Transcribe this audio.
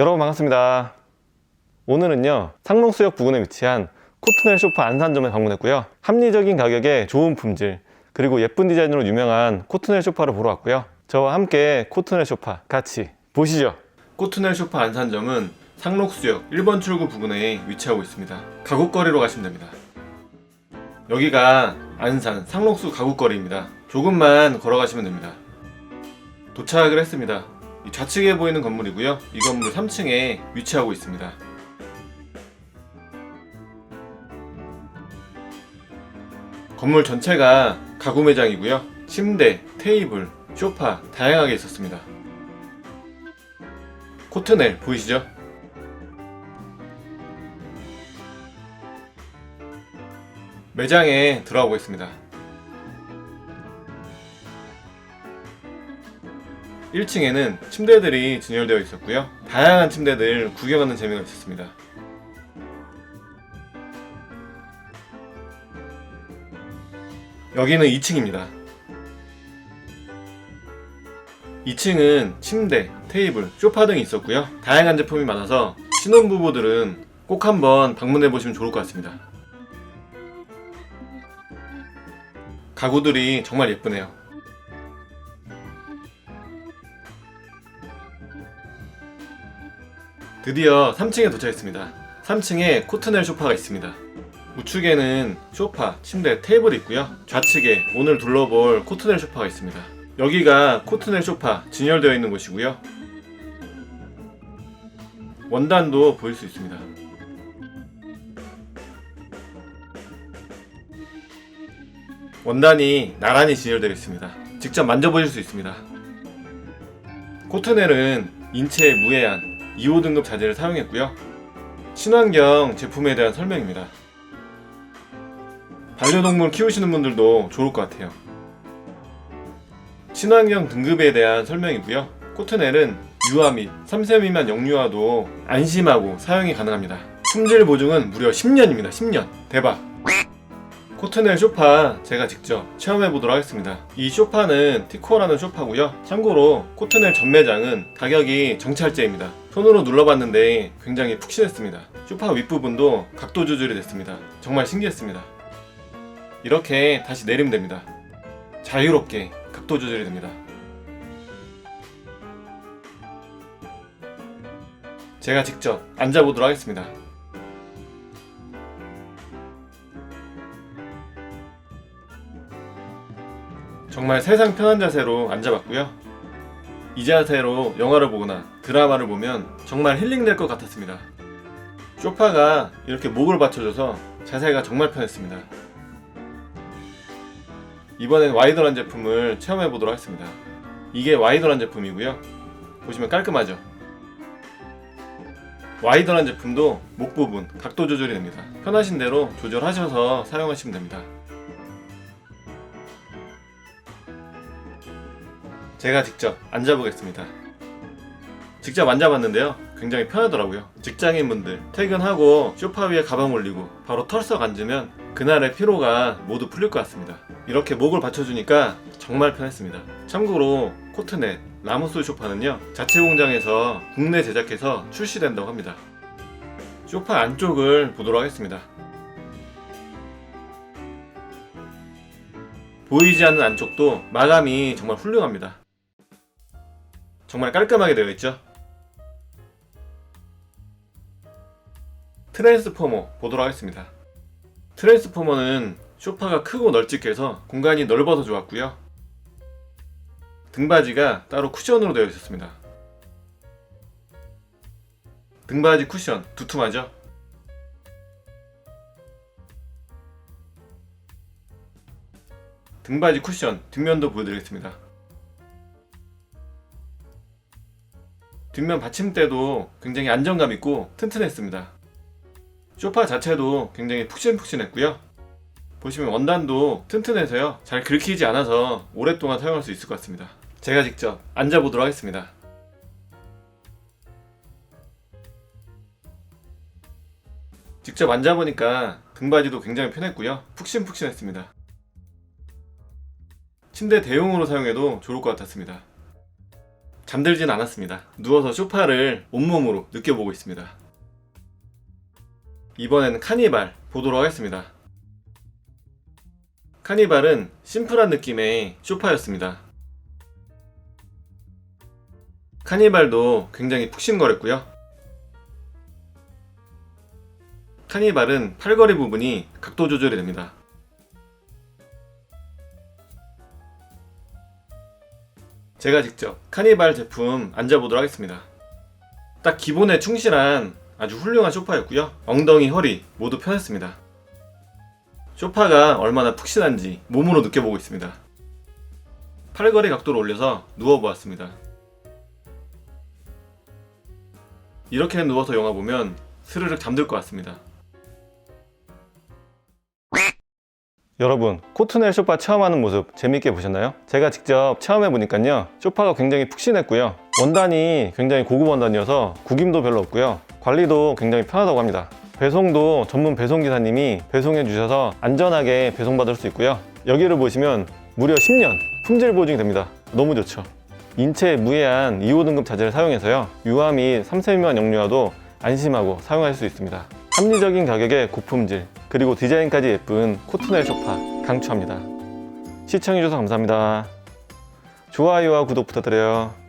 여러분 반갑습니다. 오늘은요 상록수역 부근에 위치한 코트넬 쇼파 안산점에 방문했고요. 합리적인 가격에 좋은 품질 그리고 예쁜 디자인으로 유명한 코트넬 쇼파를 보러 왔고요. 저와 함께 코트넬 쇼파 같이 보시죠. 코트넬 쇼파 안산점은 상록수역 1번 출구 부근에 위치하고 있습니다. 가구거리로 가시면 됩니다. 여기가 안산 상록수 가구거리입니다. 조금만 걸어가시면 됩니다. 도착을 했습니다. 이 좌측에 보이는 건물이고요. 이 건물 3층에 위치하고 있습니다. 건물 전체가 가구 매장이고요. 침대, 테이블, 소파 다양하게 있었습니다. 코트넬 보이시죠? 매장에 들어가 보겠습니다. 1층에는 침대들이 진열되어 있었고요. 다양한 침대들 구경하는 재미가 있었습니다. 여기는 2층입니다. 2층은 침대, 테이블, 소파 등이 있었고요. 다양한 제품이 많아서 신혼부부들은 꼭 한번 방문해 보시면 좋을 것 같습니다. 가구들이 정말 예쁘네요. 드디어 3층에 도착했습니다. 3층에 코트넬 소파가 있습니다. 우측에는 소파, 침대, 테이블이 있고요. 좌측에 오늘 둘러볼 코트넬 소파가 있습니다. 여기가 코트넬 소파 진열되어 있는 곳이고요. 원단도 보일 수 있습니다. 원단이 나란히 진열되어 있습니다. 직접 만져보실 수 있습니다. 코트넬은 인체 무해한 2호 등급 자재를 사용했고요. 친환경 제품에 대한 설명입니다. 반려동물 키우시는 분들도 좋을 것 같아요. 친환경 등급에 대한 설명이고요. 코트넬은 유아 및 3세 미만 영유아도 안심하고 사용이 가능합니다. 품질 보증은 무려 10년입니다. 10년. 대박. 코트넬 쇼파 제가 직접 체험해 보도록 하겠습니다. 이 쇼파는 티코어라는 쇼파고요. 참고로 코트넬 전 매장은 가격이 정찰제입니다. 손으로 눌러봤는데 굉장히 푹신했습니다. 쇼파 윗부분도 각도 조절이 됐습니다. 정말 신기했습니다. 이렇게 다시 내리면 됩니다. 자유롭게 각도 조절이 됩니다. 제가 직접 앉아보도록 하겠습니다. 정말 세상 편한 자세로 앉아봤고요. 이 자세로 영화를 보거나 드라마를 보면 정말 힐링될 것 같았습니다. 소파가 이렇게 목을 받쳐줘서 자세가 정말 편했습니다. 이번엔 와이더란 제품을 체험해 보도록 하겠습니다. 이게 와이더란 제품이고요. 보시면 깔끔하죠? 와이더란 제품도 목 부분 각도 조절이 됩니다. 편하신 대로 조절하셔서 사용하시면 됩니다. 제가 직접 앉아보겠습니다. 직접 앉아봤는데요. 굉장히 편하더라고요. 직장인분들 퇴근하고 소파 위에 가방 올리고 바로 털썩 앉으면 그날의 피로가 모두 풀릴 것 같습니다. 이렇게 목을 받쳐주니까 정말 편했습니다. 참고로 코트넷 라무스 소파는요 자체 공장에서 국내 제작해서 출시된다고 합니다. 소파 안쪽을 보도록 하겠습니다. 보이지 않는 안쪽도 마감이 정말 훌륭합니다. 정말 깔끔하게 되어 있죠? 트랜스포머 보도록 하겠습니다. 트랜스포머는 소파가 크고 널찍해서 공간이 넓어서 좋았고요. 등받이가 따로 쿠션으로 되어 있었습니다. 등받이 쿠션 두툼하죠? 등받이 쿠션 뒷면도 보여드리겠습니다. 뒷면 받침대도 굉장히 안정감 있고 튼튼했습니다. 소파 자체도 굉장히 푹신푹신했고요. 보시면 원단도 튼튼해서요. 잘 긁히지 않아서 오랫동안 사용할 수 있을 것 같습니다. 제가 직접 앉아보도록 하겠습니다. 직접 앉아보니까 등받이도 굉장히 편했고요. 푹신푹신했습니다. 침대 대용으로 사용해도 좋을 것 같았습니다. 잠들진 않았습니다. 누워서 소파를 온몸으로 느껴보고 있습니다. 이번엔 카니발 보도록 하겠습니다. 카니발은 심플한 느낌의 소파였습니다. 카니발도 굉장히 푹신거렸고요. 카니발은 팔걸이 부분이 각도 조절이 됩니다. 제가 직접 카니발 제품 앉아보도록 하겠습니다. 딱 기본에 충실한 아주 훌륭한 소파였고요. 엉덩이, 허리 모두 편했습니다. 소파가 얼마나 푹신한지 몸으로 느껴보고 있습니다. 팔걸이 각도를 올려서 누워보았습니다. 이렇게 누워서 영화 보면 스르륵 잠들 것 같습니다. 여러분, 코트넬 소파 체험하는 모습 재밌게 보셨나요? 제가 직접 체험해 보니까요. 소파가 굉장히 푹신했고요. 원단이 굉장히 고급 원단이어서 구김도 별로 없고요. 관리도 굉장히 편하다고 합니다. 배송도 전문 배송 기사님이 배송해 주셔서 안전하게 배송받을 수 있고요. 여기를 보시면 무려 10년 품질 보증이 됩니다. 너무 좋죠. 인체에 무해한 2호 등급 자재를 사용해서요. 유화 및 3세 미만 영유아도 안심하고 사용할 수 있습니다. 합리적인 가격에 고품질, 그리고 디자인까지 예쁜 코트넬 소파 강추합니다. 시청해주셔서 감사합니다. 좋아요와 구독 부탁드려요.